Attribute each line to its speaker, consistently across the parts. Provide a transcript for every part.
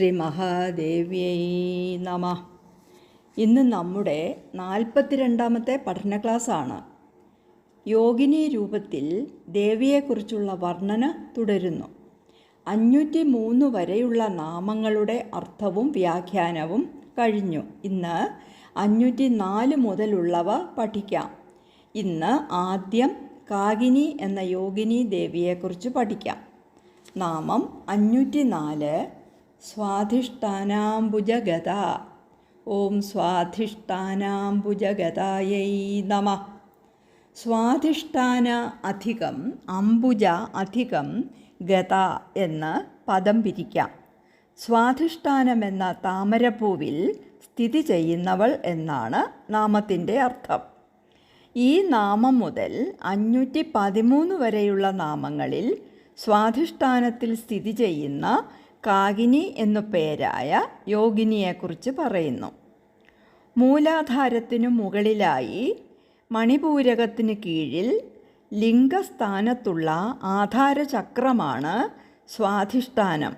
Speaker 1: ശ്രീ മഹാദേവ്യൈ നമ. ഇന്ന് നമ്മുടെ നാൽപ്പത്തിരണ്ടാമത്തെ പഠന ക്ലാസ്സാണ്. യോഗിനി രൂപത്തിൽ ദേവിയെക്കുറിച്ചുള്ള വർണന തുടരുന്നു. അഞ്ഞൂറ്റി മൂന്ന് വരെയുള്ള നാമങ്ങളുടെ അർത്ഥവും വ്യാഖ്യാനവും കഴിഞ്ഞു. ഇന്ന് അഞ്ഞൂറ്റി നാല് മുതലുള്ളവ പഠിക്കാം. ഇന്ന് ആദ്യം കാഗിനി എന്ന യോഗിനി ദേവിയെക്കുറിച്ച് പഠിക്കാം. നാമം അഞ്ഞൂറ്റി നാല് സ്വാധിഷ്ഠാനാംബുജഗത ഓം സ്വാധിഷ്ഠാനാംബുജഗതായൈ നമ. സ്വാധിഷ്ഠാന അധികം അംബുജ അധികം ഗത എന്ന് പദം പിരിക്കാം. സ്വാധിഷ്ഠാനം എന്ന താമരപ്പൂവിൽ സ്ഥിതി ചെയ്യുന്നവൾ എന്നാണ് നാമത്തിന്റെ അർത്ഥം. ഈ നാമം മുതൽ അഞ്ഞൂറ്റി പതിമൂന്ന് വരെയുള്ള നാമങ്ങളിൽ സ്വാധിഷ്ഠാനത്തിൽ സ്ഥിതി ചെയ്യുന്ന കാകിനി എന്നു പേരായ യോഗിനിയെക്കുറിച്ച് പറയുന്നു. മൂലാധാരത്തിനു മുകളിലായി മണിപൂരകത്തിന് കീഴിൽ ലിംഗസ്ഥാനത്തുള്ള ആധാരചക്രമാണ് സ്വാധിഷ്ഠാനം.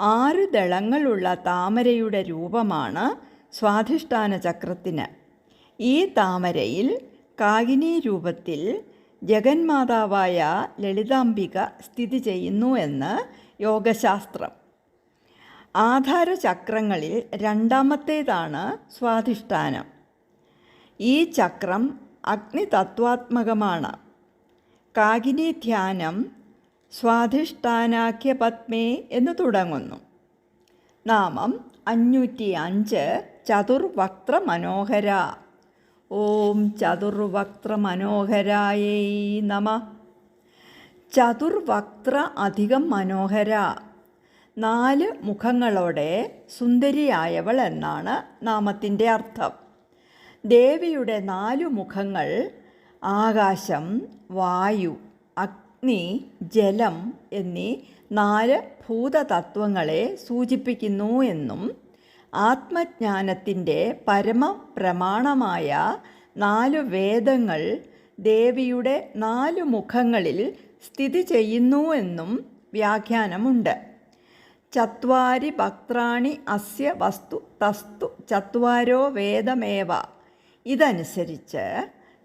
Speaker 1: ആറ് ദളങ്ങളുള്ള താമരയുടെ രൂപമാണ് സ്വാധിഷ്ഠാന ചക്രത്തിന് ഈ താമരയിൽ കാഗിനി രൂപത്തിൽ ജഗന്മാതാവായ ലളിതാംബിക സ്ഥിതി ചെയ്യുന്നു എന്ന് യോഗശാസ്ത്രം. ആധാരചക്രങ്ങളിൽ രണ്ടാമത്തേതാണ് സ്വാധിഷ്ഠാനം. ഈ ചക്രം അഗ്നിതത്വാത്മകമാണ്. കാഗിനി ധ്യാനം സ്വാധിഷ്ഠാനാഖ്യപത്മേ എന്ന് തുടങ്ങുന്നു. നാമം അഞ്ഞൂറ്റി അഞ്ച് ചതുർവക്ത്ര മനോഹര ഓം ചതുർവക്ത്ര മനോഹരായേ നമ. ചതുർവക്ത്ര അധികം മനോഹര. നാല് മുഖങ്ങളോടെ സുന്ദരിയായവൾ എന്നാണ് നാമത്തിന്റെ അർത്ഥം. ദേവിയുടെ നാലു മുഖങ്ങൾ ആകാശം വായു അഗ്നി ജലം എന്നീ നാല് ഭൂതതത്വങ്ങളെ സൂചിപ്പിക്കുന്നു എന്നും ആത്മജ്ഞാനത്തിന്റെ പരമപ്രമാണമായ നാല് വേദങ്ങൾ ദേവിയുടെ നാലു മുഖങ്ങളിൽ സ്ഥിതി ചെയ്യുന്നു എന്നും വ്യാഖ്യാനമുണ്ട്. ചത്വാരി ഭക്ത്രാണി അസ്യ വസ്തു തസ്തു ചത്വാരോ വേദമേവ. ഇതനുസരിച്ച്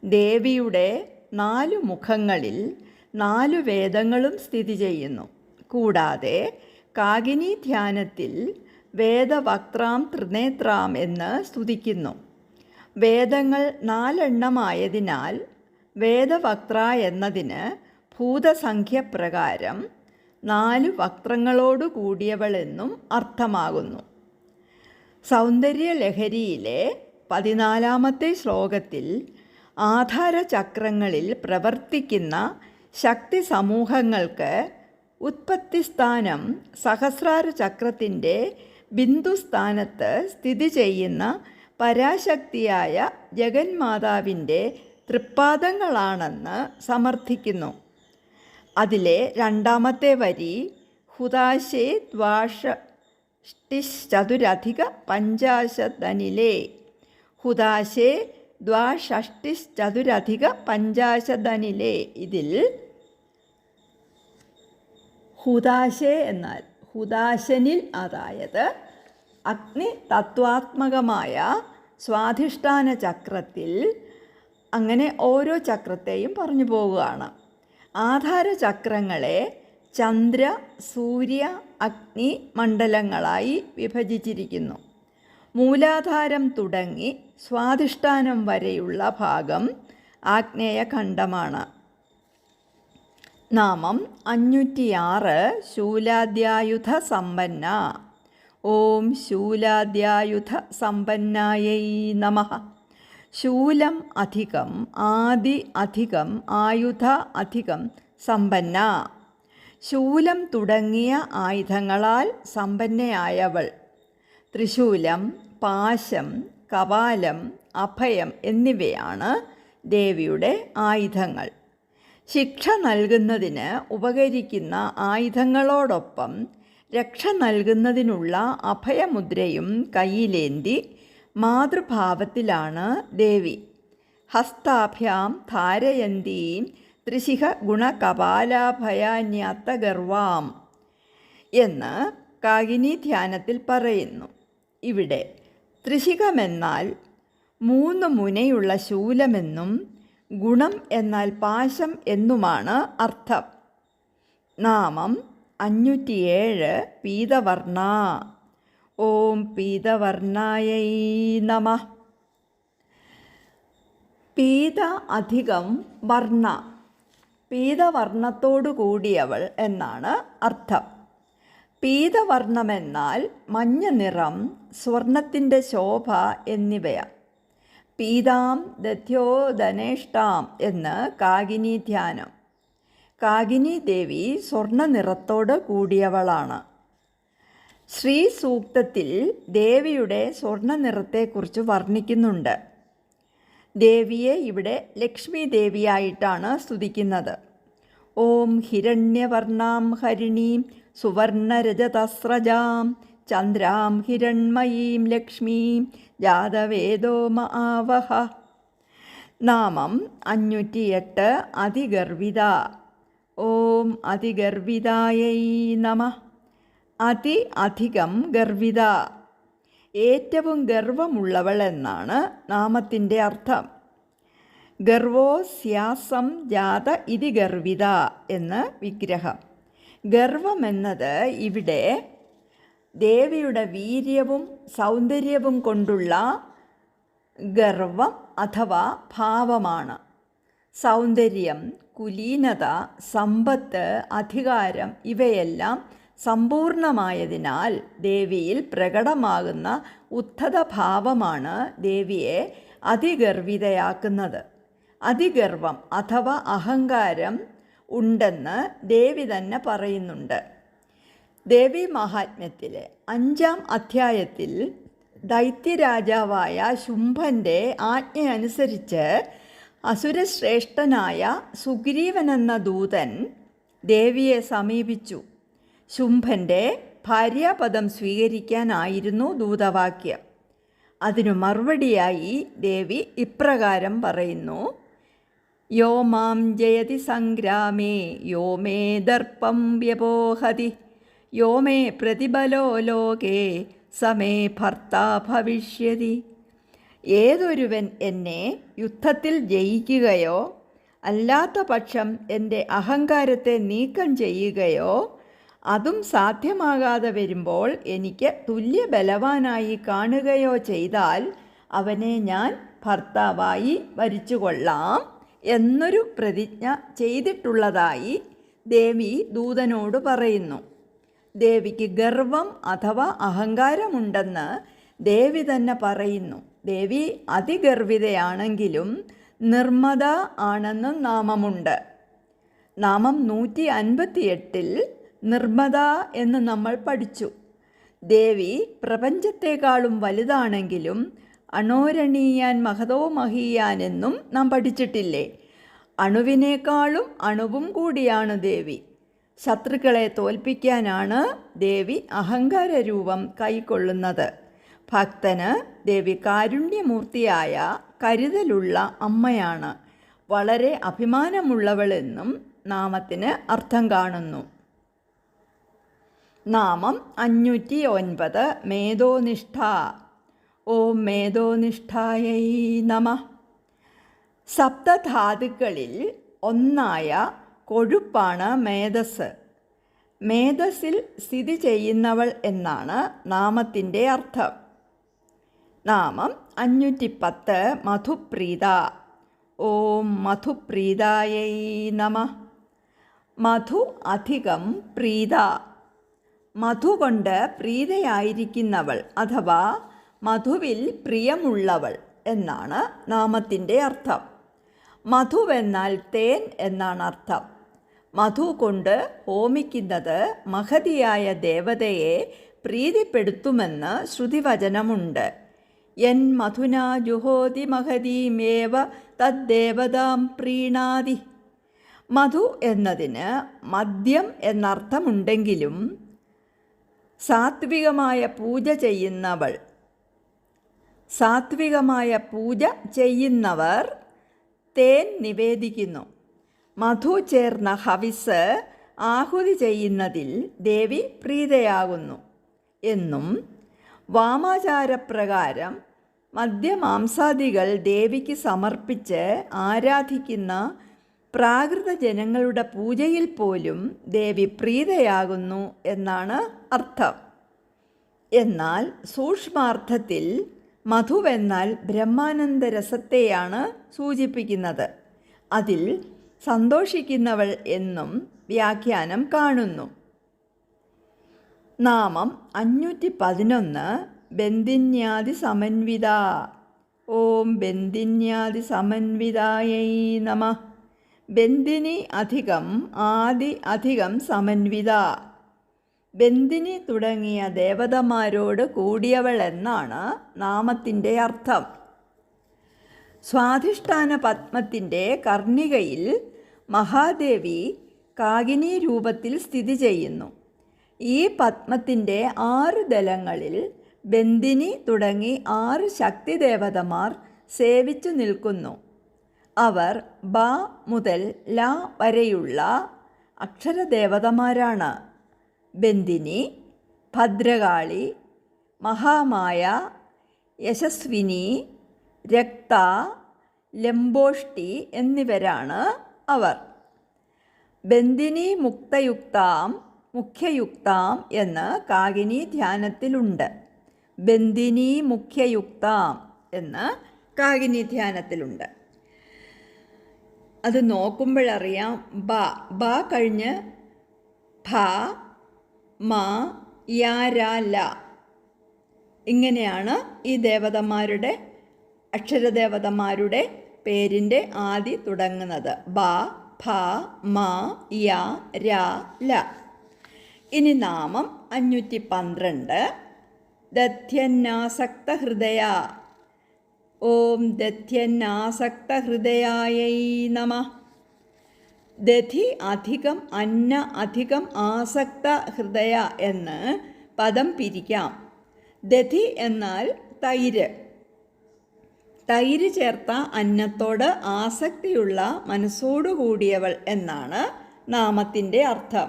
Speaker 1: ദേവിയുടെ നാലു മുഖങ്ങളിൽ നാലു വേദങ്ങളും സ്ഥിതി ചെയ്യുന്നു. കൂടാതെ കാഗിനി ധ്യാനത്തിൽ വേദവക്ത്രാം ത്രിനേത്രാം എന്ന് സ്തുതിക്കുന്നു. വേദങ്ങൾ നാലെണ്ണമായതിനാൽ വേദവക്ത്ര എന്നതിന് ഭൂതസംഖ്യപ്രകാരം നാല് വക്ത്രങ്ങളോടു കൂടിയവളെന്നും അർത്ഥമാകുന്നു. സൗന്ദര്യലഹരിയിലെ പതിനാലാമത്തെ ശ്ലോകത്തിൽ ആധാരചക്രങ്ങളിൽ പ്രവർത്തിക്കുന്ന ശക്തി സമൂഹങ്ങൾക്ക് ഉത്പത്തിസ്ഥാനം സഹസ്രാര ചക്രത്തിന്റെ ബിന്ദുസ്ഥാനത്ത് സ്ഥിതി ചെയ്യുന്ന പരാശക്തിയായ ജഗന്മാതാവിന്റെ തൃപ്പാദങ്ങളാണെന്ന് സമർത്ഥിക്കുന്നു. അതിലെ രണ്ടാമത്തെ വരി ഹുദാശേ ദ്വാഷ ചതുരധിക പഞ്ചാശതനിലെ ഹുദാശേ ദ്വാഷഷ്ടിശ്ചതുരധിക പഞ്ചാശതനിലെ ഇതിൽ ഹുദാശേ എന്നാൽ ഹുദാശനിൽ അതായത് അഗ്നി തത്വാത്മകമായ സ്വാധിഷ്ഠാന ചക്രത്തിൽ അങ്ങനെ ഓരോ ചക്രത്തെയും പറഞ്ഞു പോവുകയാണ്. ആധാരചക്രങ്ങളെ ചന്ദ്ര സൂര്യ അഗ്നി മണ്ഡലങ്ങളായി വിഭജിച്ചിരിക്കുന്നു. മൂലാധാരം തുടങ്ങി സ്വാധിഷ്ഠാനം വരെയുള്ള ഭാഗം ആഗ്നേയഖണ്ഡമാണ്. നാമം അഞ്ഞൂറ്റിയാറ് ശൂലാദ്യായുധ സമ്പന്ന ഓം ശൂലാദ്യായുധ സമ്പന്നായൈ നമ. ശൂലം അധികം ആദി അധികം ആയുധ അധികം സമ്പന്ന. ശൂലം തുടങ്ങിയ ആയുധങ്ങളാൽ സമ്പന്നയായവൾ. ത്രിശൂലം പാശം കവാലം അഭയം എന്നിവയാണ് ദേവിയുടെ ആയുധങ്ങൾ. ശിക്ഷ നൽകുന്നതിന് ഉപകരിക്കുന്ന ആയുധങ്ങളോടൊപ്പം രക്ഷ നൽകുന്നതിനുള്ള അഭയമുദ്രയും കയ്യിലേന്തി മാതൃഭാവത്തിലാണ് ദേവി. ഹസ്താഭ്യാം ധാരയന്തീം ത്രിശിഖ ഗുണകപാലാഭയാന്യാത്ത ഗർവാം എന്ന് കാഗിനി ധ്യാനത്തിൽ പറയുന്നു. ഇവിടെ ത്രിശികമെന്നാൽ മൂന്ന് മുനയുള്ള ശൂലമെന്നും ഗുണം എന്നാൽ പാശം എന്നുമാണ് അർത്ഥം. നാമം അഞ്ഞൂറ്റിയേഴ് പീതവർണ ഓം പീതവർണായൈ നമ. പീത അധികം വർണ. പീതവർണത്തോടു കൂടിയവൾ എന്നാണ് അർത്ഥം. പീതവർണമെന്നാൽ മഞ്ഞ നിറം സ്വർണത്തിന്റെ ശോഭ എന്നിവയാണ് പീതാം ദധ്യോധനേഷ്ടാം എന്ന് കാഗിനി ധ്യാനം. കാഗിനി ദേവി സ്വർണ നിറത്തോട് കൂടിയവളാണ്. ശ്രീ സൂക്തത്തിൽ ദേവിയുടെ സ്വർണ നിറത്തെക്കുറിച്ച് വർണിക്കുന്നുണ്ട്. ദേവിയെ ഇവിടെ ലക്ഷ്മി ദേവിയായിട്ടാണ് സ്തുതിക്കുന്നത്. ഓം ഹിരണ്യവർണാം ഹരിണീം സുവർണരജതസ്രജാം ചന്ദ്രാം ഹിരൺമയീം ലക്ഷ്മീം ജാതവേദോമ ആവഹ നാമം അഞ്ഞൂറ്റിയെട്ട് അതിഗർവിത. ഓം അതിഗർവിതായൈ നമ. അതി അധികം ഗർവിത. ഏറ്റവും ഗർവമുള്ളവൾ എന്നാണ് നാമത്തിന്റെ അർത്ഥം. ഗർവോ സ്യാസം ജാത ഇതി ഗർവിത എന്ന് വിഗ്രഹം. ഗർവം എന്നത് ഇവിടെ ദേവിയുടെ വീര്യവും സൗന്ദര്യവും കൊണ്ടുള്ള ഗർവം അഥവാ ഭാവമാണ്. സൗന്ദര്യം കുലീനത സമ്പത്ത് അധികാരം ഇവയെല്ലാം സമ്പൂർണമായതിനാൽ ദേവിയിൽ പ്രകടമാകുന്ന ഉദ്ധത ഭാവമാണ് ദേവിയെ അതിഗർവിതയാക്കുന്നത്. അതിഗർവം അഥവാ അഹങ്കാരം ഉണ്ടെന്ന് ദേവി തന്നെ പറയുന്നുണ്ട്. ദേവി മഹാത്മ്യത്തിലെ അഞ്ചാം അധ്യായത്തിൽ ദൈത്യരാജാവായ ശുംഭന്റെ ആജ്ഞ അനുസരിച്ച് അസുരശ്രേഷ്ഠനായ സുഗ്രീവനെന്ന ദൂതൻ ദേവിയെ സമീപിച്ചു. ശുംഭന്റെ ഭാര്യാപദം സ്വീകരിക്കാനായിരുന്നു ദൂതവാക്യം. അതിനു മറുപടിയായി ദേവി ഇപ്രകാരം പറയുന്നു യോ മാം ജയതി സംഗ്രാമേ യോ മേ ദർപ്പം വ്യപോഹതി യോ മേ പ്രതിബലോ ലോകേ സമേ ഭർത്താ ഭവിഷ്യതി. ഏതൊരുവൻ എന്നെ യുദ്ധത്തിൽ ജയിക്കുകയോ അല്ലാത്ത പക്ഷം എന്റെ അഹങ്കാരത്തെ നീക്കം ചെയ്യുകയോ അതും സാധ്യമാകാതെ വരുമ്പോൾ എനിക്ക് തുല്യ ബലവാനായി കാണുകയോ ചെയ്താൽ അവനെ ഞാൻ ഭർത്താവായി വരിച്ചുകൊള്ളാം എന്നൊരു പ്രതിജ്ഞ ചെയ്തിട്ടുള്ളതായി ദേവി ദൂതനോട് പറയുന്നു. ദേവിക്ക് ഗർവം അഥവാ അഹങ്കാരമുണ്ടെന്ന് ദേവി തന്നെ പറയുന്നു. ദേവി അതിഗർവിതയാണെങ്കിലും നിർമ്മത ആണെന്നും നാമമുണ്ട്. നാമം നൂറ്റി അൻപത്തിയെട്ടിൽ നിർമ്മത എന്ന് നമ്മൾ പഠിച്ചു. ദേവി പ്രപഞ്ചത്തെക്കാളും വലുതാണെങ്കിലും അണോരണീയാൻ മഹതോ മഹീയാൻ എന്നും നാം പഠിച്ചിട്ടില്ലേ? അണുവിനേക്കാളും അണുവും കൂടിയാണ് ദേവി. ശത്രുക്കളെ തോൽപ്പിക്കാനാണ് ദേവി അഹങ്കാര രൂപം കൈക്കൊള്ളുന്നത്. ഭക്തന് ദേവി കാരുണ്യമൂർത്തിയായ കരുതലുള്ള അമ്മയാണ്. വളരെ അഭിമാനമുള്ളവളെന്നും നാമത്തിന് അർത്ഥം കാണുന്നു. നാമം അഞ്ഞൂറ്റി ഒൻപത് മേധോനിഷ്ഠ. ഓം മേധോനിഷ്ഠായൈ നമ. സപ്തധാതുക്കളിൽ ഒന്നായ കൊഴുപ്പാണ് മേധസ്. മേധസ്സിൽ സ്ഥിതി ചെയ്യുന്നവൾ എന്നാണ് നാമത്തിന്റെ അർത്ഥം. നാമം അഞ്ഞൂറ്റി പത്ത് മധുപ്രീത. ഓം മധുപ്രീതായൈ നമ. മധു അധികം പ്രീത. മധു കൊണ്ട് പ്രീതയായിരിക്കുന്നവൾ അഥവാ മധുവിൽ പ്രിയമുള്ളവൾ എന്നാണ് നാമത്തിന്റെ അർത്ഥം. മധുവെന്നാൽ തേൻ എന്നാണ് അർത്ഥം. മധു കൊണ്ട് ഹോമിക്കുന്നത് മഹതിയായ ദേവതയെ പ്രീതിപ്പെടുത്തുമെന്ന് ശ്രുതിവചനമുണ്ട്. എൻ മധുന ജുഹോതി മഹതീമേവ തദ്ദേവതാം പ്രീണാതി. മധു എന്നതിന് മദ്യം എന്നർത്ഥമുണ്ടെങ്കിലും സാത്വികമായ പൂജ ചെയ്യുന്നവൾ. സാത്വികമായ പൂജ ചെയ്യുന്നവർ തേൻ നിവേദിക്കുന്നു. മധു ചേർന്ന ഹവിസ് ആഹുതി ചെയ്യുന്നതിൽ ദേവി പ്രീതയാകുന്നു. എന്നും വാമാചാരപ്രകാരം മദ്യമാംസാദികൾ ദേവിക്ക് സമർപ്പിച്ച് ആരാധിക്കുന്ന പ്രാകൃത ജനങ്ങളുടെ പൂജയിൽ പോലും ദേവി പ്രീതയാകുന്നു എന്നാണ് അർത്ഥം. എന്നാൽ സൂക്ഷ്മാർത്ഥത്തിൽ മധുവെന്നാൽ ബ്രഹ്മാനന്ദ രസത്തെയാണ് സൂചിപ്പിക്കുന്നത്. അതിൽ സന്തോഷിക്കുന്നവൾ എന്നും വ്യാഖ്യാനം കാണുന്നു. നാമം അഞ്ഞൂറ്റി പതിനൊന്ന് ബന്ധിന്യാതി സമന്വിത. ഓം ബന്ധിന്യാതി സമന്വിതായൈ നമ. ബന്ധിനി അധികം ആദി അധികം സമന്വിത. ബന്ദിനി തുടങ്ങിയ ദേവതമാരോട് കൂടിയവൾ എന്നാണ് നാമത്തിന്റെ അർത്ഥം. സ്വാധിഷ്ഠാന പത്മത്തിന്റെ കർണികയിൽ മഹാദേവി കാഗിനി രൂപത്തിൽ സ്ഥിതി ചെയ്യുന്നു. ഈ പത്മത്തിന്റെ ആറ് ദലങ്ങളിൽ ബന്ദിനി തുടങ്ങി ആറ് ശക്തിദേവതമാർ സേവിച്ചു നിൽക്കുന്നു. അവർ ബ മുതൽ ല വരെയുള്ള അക്ഷരദേവതമാരാണ്. ബന്ദിനി ഭദ്രകാളി മഹാമായ യശസ്വിനി രക്ത ലംബോഷ്ടി എന്നിവരാണ് അവർ. ബന്ദിനി മുക്തയുക്താം മുഖ്യയുക്താം എന്ന് കാഗിനി ധ്യാനത്തിലുണ്ട്. ബന്ദിനി മുഖ്യയുക്താം എന്ന് കാഗിനി ധ്യാനത്തിലുണ്ട്. അത് നോക്കുമ്പോഴറിയാം ബ ബ കഴിഞ്ഞ് ഭ മ യാര ല. ഇങ്ങനെയാണ് ഈ ദേവതമാരുടെ അക്ഷരദേവതമാരുടെ പേരിന്റെ ആദി തുടങ്ങുന്നത്. ബ ഭ മ യ ര ല. ഇനി നാമം അഞ്ഞൂറ്റി പന്ത്രണ്ട്. ദധ്യന്നാസക്ത ഹൃദയ ഓം ദധ്യന്നാസക്ത ഹൃദയായൈ നമ. ദധി അധികം അന്ന അധികം ആസക്ത ഹൃദയ എന്ന് പദം പിരിക്കാം. ദധി എന്നാൽ തൈര്. തൈര് ചേർത്ത അന്നത്തോട് ആസക്തിയുള്ള മനസ്സോടുകൂടിയവൾ എന്നാണ് നാമത്തിന്റെ അർത്ഥം.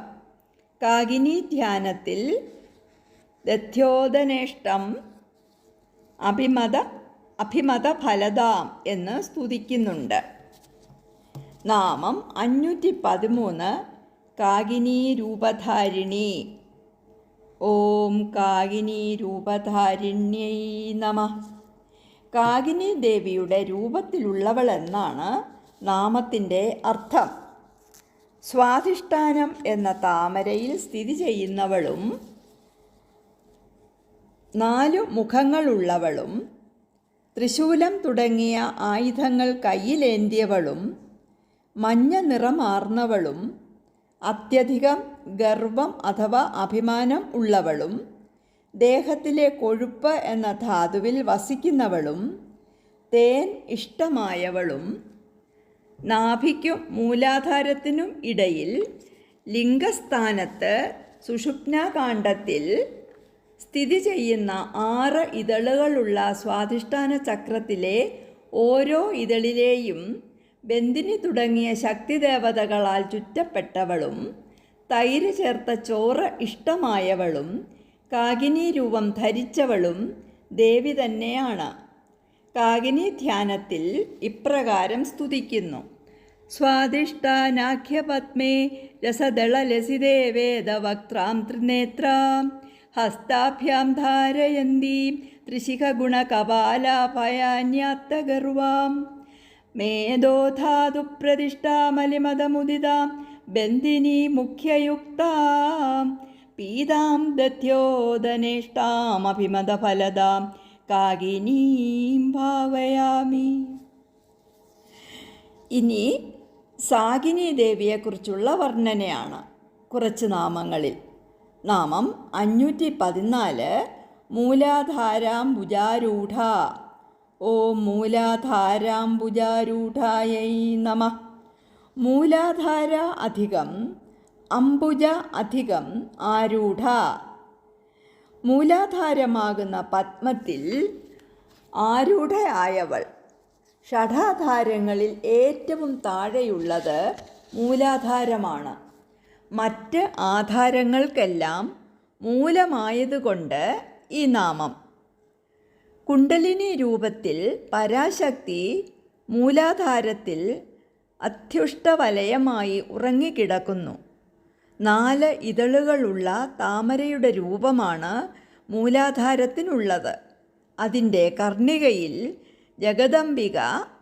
Speaker 1: കാകിനി ധ്യാനത്തിൽ ദധ്യോദനേഷ്ടം അഭിമത അഭിമത ഫലതാം എന്ന് സ്തുതിക്കുന്നുണ്ട്. നാമം അഞ്ഞൂറ്റി പതിമൂന്ന് കാകിനി രൂപധാരിണി ഓം കാകിനി രൂപധാരിണ്യൈ നമ. കാകിനി ദേവിയുടെ രൂപത്തിലുള്ളവൾ എന്നാണ് നാമത്തിന്റെ അർത്ഥം. സ്വാധിഷ്ഠാനം എന്ന താമരയിൽ സ്ഥിതി ചെയ്യുന്നവളും നാലു മുഖങ്ങളുള്ളവളും ത്രിശൂലം തുടങ്ങിയ ആയുധങ്ങൾ കയ്യിലേന്തിയവളും മഞ്ഞ നിറമാർന്നവളും അത്യധികം ഗർവം അഥവാ അഭിമാനം ഉള്ളവളും ദേഹത്തിലെ കൊഴുപ്പ് എന്ന ധാതുവിൽ വസിക്കുന്നവളും തേൻ ഇഷ്ടമായവളും നാഭിക്കും മൂലാധാരത്തിനും ഇടയിൽ ലിംഗസ്ഥാനത്ത് സുഷുപ്നാകാന്ഡത്തിൽ സ്ഥിതി ചെയ്യുന്ന ആറ് ഇതളുകളുള്ള സ്വാധിഷ്ഠാന ചക്രത്തിലെ ഓരോ ഇതളിലെയും ബന്ദിനി തുടങ്ങിയ ശക്തിദേവതകളാൽ ചുറ്റപ്പെട്ടവളും തൈര് ചേർത്ത ചോറ് ഇഷ്ടമായവളും കാകിനി രൂപം ധരിച്ചവളും ദേവി തന്നെയാണ്. കാകിനി ധ്യാനത്തിൽ ഇപ്രകാരം സ്തുതിക്കുന്നു. സ്വാദിഷ്ടാനാഖ്യപത്മേ രസദളലസിതേ വേദവക്ത്രാം ത്രിനേത്രാം ഹസ്താഭ്യാം ധാരയന്തി ത്രിശിഖഗുണകപാലാഭയാന്യാത്തഗർവാം. മേധോധാതു പ്രതിഷ്ഠാമലിമതമുദിതാം ബന്ധിനി മുഖ്യയുക്താം. പീതാം ദധ്യോദനേഷ്ടാമഭിമതഫലതാം കാകിനീം ഭാവയാമി. ഇനി സാഗിനി ദേവിയെക്കുറിച്ചുള്ള വർണനയാണ് കുറച്ച് നാമങ്ങളിൽ. നാമം അഞ്ഞൂറ്റി പതിനാല് മൂലാധാരാംബുജാരൂഢ ഓ മൂലാധാരാംബുജാരൂഢായൈ നമ. മൂലാധാര അധികം അംബുജ അധികം ആരൂഢ. മൂലാധാരമാകുന്ന പത്മത്തിൽ ആരൂഢയായവൾ. ഷഠാധാരങ്ങളിൽ ഏറ്റവും താഴെയുള്ളത് മൂലാധാരമാണ്. മറ്റ് ആധാരങ്ങൾക്കെല്ലാം മൂലമായതുകൊണ്ട് ഈ നാമം. കുണ്ടലിനി രൂപത്തിൽ പരാശക്തി മൂലാധാരത്തിൽ അത്യുഷ്ടവലയമായി ഉറങ്ങിക്കിടക്കുന്നു. നാല് ഇതളുകളുള്ള താമരയുടെ രൂപമാണ് മൂലാധാരത്തിനുള്ളത്. അതിന്റെ കർണികയിൽ ജഗദംബിക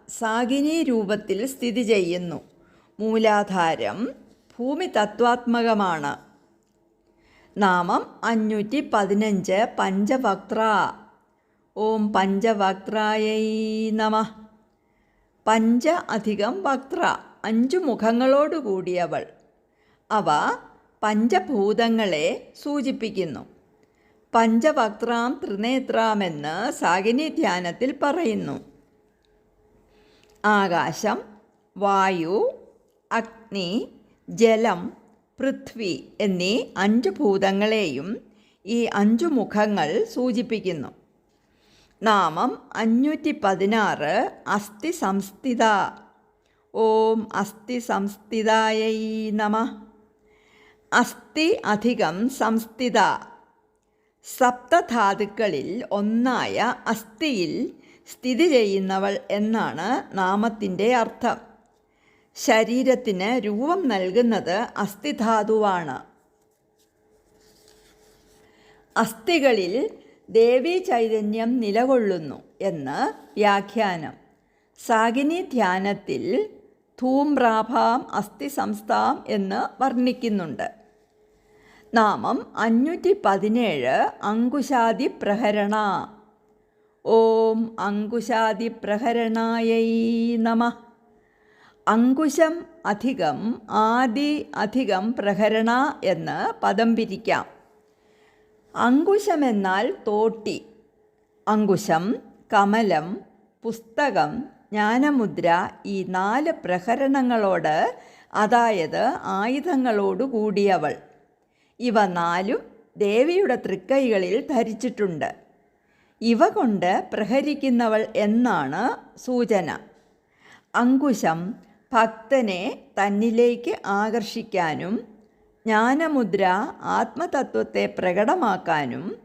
Speaker 1: സാഗിനി രൂപത്തിൽ സ്ഥിതി ചെയ്യുന്നു. മൂലാധാരം ഭൂമി തത്വാത്മകമാണ്. നാമം അഞ്ഞൂറ്റി പതിനഞ്ച് പഞ്ചവക്ത്ര. ഓം പഞ്ചവക്രായൈ നമ. പഞ്ച അധികം വക്ത്ര അഞ്ചു മുഖങ്ങളോട് കൂടിയവൾ. അവ പഞ്ചഭൂതങ്ങളെ സൂചിപ്പിക്കുന്നു. പഞ്ചവക്രാം ത്രിനേത്രാമെന്ന് സാഗിനി ധ്യാനത്തിൽ പറയുന്നു. ആകാശം വായു അഗ്നി ജലം പൃഥ്വി എന്നീ അഞ്ച് ഭൂതങ്ങളെയും ഈ അഞ്ചു മുഖങ്ങൾ സൂചിപ്പിക്കുന്നു. നാമം അഞ്ഞൂറ്റി പതിനാറ് അസ്ഥി സംസ്ഥിത ഓം അസ്ഥി സംസ്ഥിതായൈ നമ. അസ്ഥി അധികം സംസ്ഥിത. സപ്തധാതുക്കളിൽ ഒന്നായ അസ്ഥിയിൽ സ്ഥിതി ചെയ്യുന്നവൾ എന്നാണ് നാമത്തിന്റെ അർത്ഥം. ശരീരത്തിന് രൂപം നൽകുന്നത് അസ്ഥിധാതുവാണ്. അസ്ഥികളിൽ ദേവി ചൈതന്യം നിലകൊള്ളുന്നു എന്ന് വ്യാഖ്യാനം. സാഗിനി ധ്യാനത്തിൽ ധൂമ്രാഭാം അസ്ഥി സംസ്ഥാം എന്ന് വർണിക്കുന്നുണ്ട്. നാമം അഞ്ഞൂറ്റി പതിനേഴ് അങ്കുശാദി പ്രഹരണ ഓം അങ്കുശാദി പ്രഹരണായൈ നമ. അങ്കുശം അധികം ആദി അധികം പ്രഹരണ എന്ന് പദം പിരിക്കാം. അങ്കുശമെന്നാൽ തോട്ടി. അങ്കുശം കമലം പുസ്തകം ജ്ഞാനമുദ്ര ഈ നാല് പ്രഹരണങ്ങളോട് അതായത് ആയുധങ്ങളോട് കൂടിയവൾ. ഇവ നാലും ദേവിയുടെ തൃക്കൈകളിൽ ധരിച്ചിട്ടുണ്ട്. ഇവ കൊണ്ട് പ്രഹരിക്കുന്നവൾ എന്നാണ് സൂചന. അങ്കുശം ഭക്തനെ തന്നിലേക്ക് ആകർഷിക്കാനും ജ്ഞാനമുദ്ര ആത്മതത്വത്തെ പ്രകടമാക്കാനും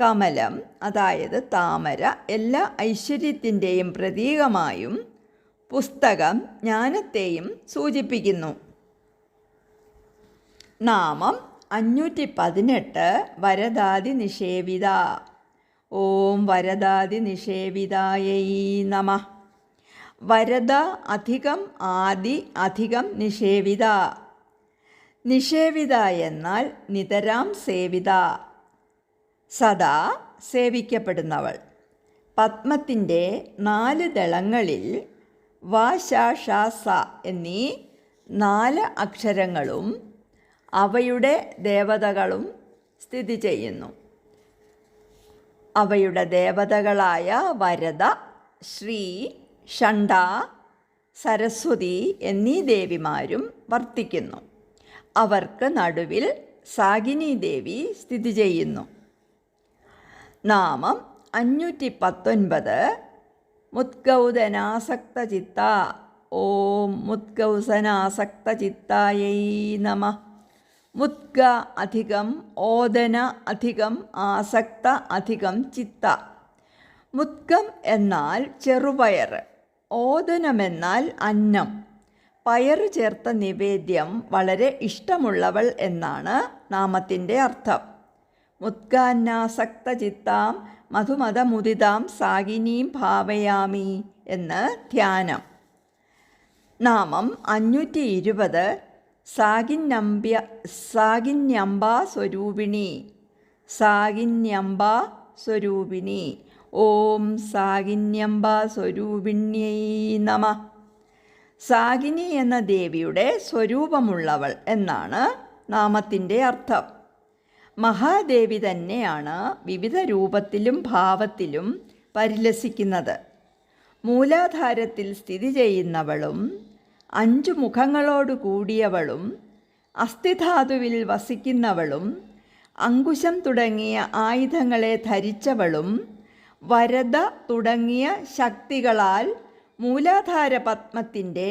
Speaker 1: കമലം അതായത് താമര എല്ലാ ഐശ്വര്യത്തിന്റെയും പ്രതീകമായും പുസ്തകം ജ്ഞാനത്തെയും സൂചിപ്പിക്കുന്നു. നാമം അഞ്ഞൂറ്റി പതിനെട്ട് വരദാതി നിഷേവിത. ഓം വരദാതി നിഷേവിതായൈ നമ. വരദ അധികം ആദി അധികം നിഷേവിത. നിഷേവിത എന്നാൽ നിതരാം സേവിത. സദാ സേവിക്കപ്പെടുന്നവൾ. പത്മത്തിന്റെ നാല് ദളങ്ങളിൽ വാശാഷാസ എന്നീ നാല് അക്ഷരങ്ങളും അവയുടെ ദേവതകളും സ്ഥിതി ചെയ്യുന്നു. അവയുടെ ദേവതകളായ വരദ ശ്രീ ഷണ്ട സരസ്വതി എന്നീ ദേവിമാരും വർത്തിക്കുന്നു. അവർക്ക് നടുവിൽ സാഗിനി ദേവി സ്ഥിതി ചെയ്യുന്നു. നാമം അഞ്ഞൂറ്റി പത്തൊൻപത് മുത്ഗൗദനാസക്ത ചിത്ത ഓം മുത്കൗസനാസക്ത ചിത്തായൈ നമ. മുത്ക അധികം ഓദന അധികം ആസക്ത അധികം ചിത്ത. മുത്കം എന്നാൽ ചെറുപയർ. ഓദനമെന്നാൽ അന്നം. പയർ ചേർത്ത നിവേദ്യം വളരെ ഇഷ്ടമുള്ളവൾ എന്നാണ് നാമത്തിന്റെ അർത്ഥം. മുത്കാന്നാസക്ത ചിത്താം മധുമതമുദിതാം സാഗിനീം ഭാവയാമി എന്ന് ധ്യാനം. നാമം അഞ്ഞൂറ്റി ഇരുപത് സാഗിന്യമ്പ്യ സാഗിന്യംബ സ്വരൂപിണി സാഗിന്യംബ സ്വരൂപിണി ഓം സാഗിന്യംബ സ്വരൂപിണ്യൈ നമ. സാഗിനി എന്ന ദേവിയുടെ സ്വരൂപമുള്ളവൾ എന്നാണ് നാമത്തിന്റെ അർത്ഥം. മഹാദേവി തന്നെയാണ് വിവിധ രൂപത്തിലും ഭാവത്തിലും പരിലസിക്കുന്നത്. മൂലാധാരത്തിൽ സ്ഥിതി ചെയ്യുന്നവളും അഞ്ചു മുഖങ്ങളോട് കൂടിയവളും അസ്ഥിധാതുവിൽ വസിക്കുന്നവളും അങ്കുശം തുടങ്ങിയ ആയുധങ്ങളെ ധരിച്ചവളും വരദ തുടങ്ങിയ ശക്തികളാൽ മൂലാധാര പത്മത്തിന്റെ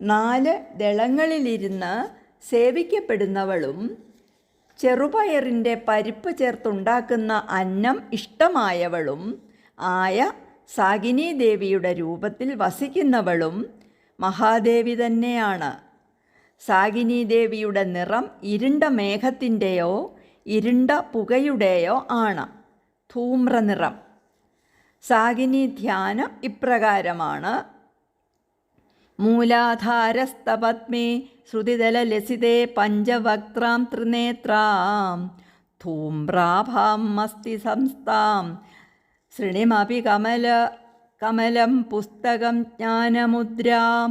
Speaker 1: നാല് ദളങ്ങളിലിരുന്ന് സേവിക്കപ്പെടുന്നവളും ചെറുപയറിന്റെ പരിപ്പ് ചേർത്തുണ്ടാക്കുന്ന അന്നം ഇഷ്ടമായവളും ആയ സാഗിനി ദേവിയുടെ രൂപത്തിൽ വസിക്കുന്നവളും മഹാദേവി തന്നെയാണ്. സാഗിനി ദേവിയുടെ നിറം ഇരുണ്ട മേഘത്തിന്റെയോ ഇരുണ്ട പുകയുടെയോ ആണ്. ധൂമ്രനിറം. സാഗിനി ധ്യാനം ഇപ്രകാരമാണ്. മൂലാധാരസ്തപത്മേ ശ്രുതിതലലസിതേ പഞ്ചവക്ത്രാം ത്രിനേത്രാം ധൂമ്രാഭാം മസ്തി സംസ്ഥാം ശൃണിമപി കമല കമലം പുസ്തകം ജ്ഞാനമുദ്രാം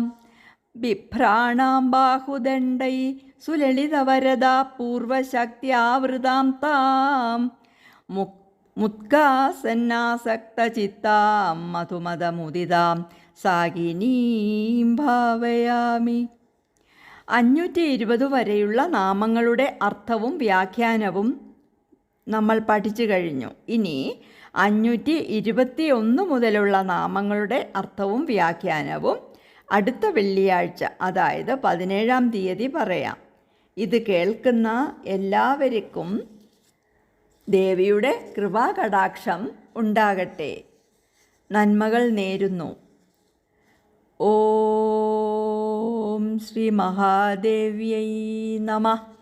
Speaker 1: ബിഭ്രാണാം ബാഹുദണ്ഡൈ സുലളിതവരദാ പൂർവശക്തി ആവൃതാം താം മുക് മുത്കാസന്നാസക്തചിത്താം മധുമതമുദിതാം സാഗിനീം ഭാവയാമി. അഞ്ഞൂറ്റി ഇരുപത് വരെയുള്ള നാമങ്ങളുടെ അർത്ഥവും വ്യാഖ്യാനവും നമ്മൾ പഠിച്ചു കഴിഞ്ഞു. ഇനി അഞ്ഞൂറ്റി ഇരുപത്തി ഒന്ന് മുതലുള്ള നാമങ്ങളുടെ അർത്ഥവും വ്യാഖ്യാനവും അടുത്ത വെള്ളിയാഴ്ച അതായത് പതിനേഴാം തീയതി പറയാം. ഇത് കേൾക്കുന്ന എല്ലാവർക്കും ദേവിയുടെ കൃപാകടാക്ഷം ഉണ്ടാകട്ടെ. നന്മകൾ നേരുന്നു. ഓം ശ്രീ മഹാദേവ്യൈ നമഃ.